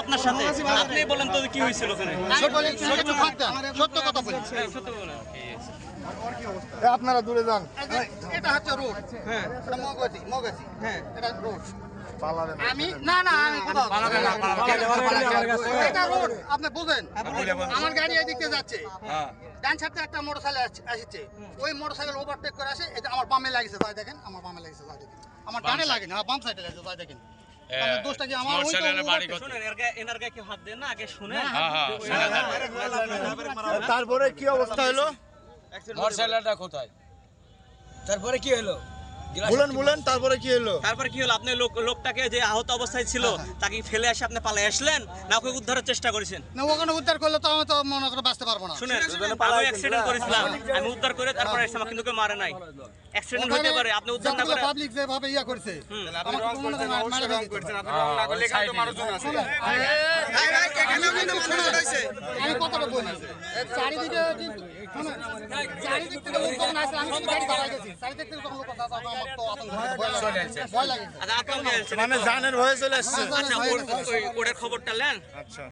আপনার সাথে? আপনি বলেন তো কি হয়েছিল ওখানে। সত্য কথা বলি। হ্যাঁ, সত্যি বলেন। আপনারা দূরে যান। এটা হচ্ছে রোড হ্যাঁ। এটা মগাছি মগাছি হ্যাঁ। এটা রোড আমি না না আমি এটা রোড আপনি বুঝেন আমার গাড়ি এদিকে যাচ্ছে। ডান সাইডে একটা মোটরসাইকেল আসছে ওই মোটরসাইকেল ওভারটেক করে আসে এটা আমার বামে লাগিছে তাই দেখেন আমার বামে লাগিছে তাই দেখেন। আমার ডানে লাগে না বাম সাইডে লাগিছে তাই দেখেন। তারপরে কি অবস্থা হলো? কোথায়? তারপরে কি হলো? বলেন বলেন তারপরে কি হলো? তারপরে কি হলো? আপনি লোক লোকটাকে যে আহত অবস্থায় ছিল তাকে ফেলে এসে আপনি পালাই আসলেন? না ওকে উদ্ধারের চেষ্টা করেছেন? না ওখানে উদ্ধার করলে তো আমি তো মনে করে বাঁচতে পারব না। শুনেন আমি অ্যাক্সিডেন্ট করেছিলাম। আমি উদ্ধার করে তারপরে এসে আমাকে কিন্তু কেউ মারে নাই। অ্যাক্সিডেন্ট হতে পারে আপনি উদ্ধার না করে পাবলিক যেভাবে ইয়া করছে আমাকে তো মনে করেন মারা ফেলছে। আমি কথাটা বলি চারিদিকে কিন্তু চারিদিক থেকে লোক আমি কিন্তু গাড়ি দাঁড়াই চারিদিক থেকে যখন আচ্ছা মানে জানের ভয়ে চলে আসছে। আচ্ছা ওটার খবরটা নেন। আচ্ছা।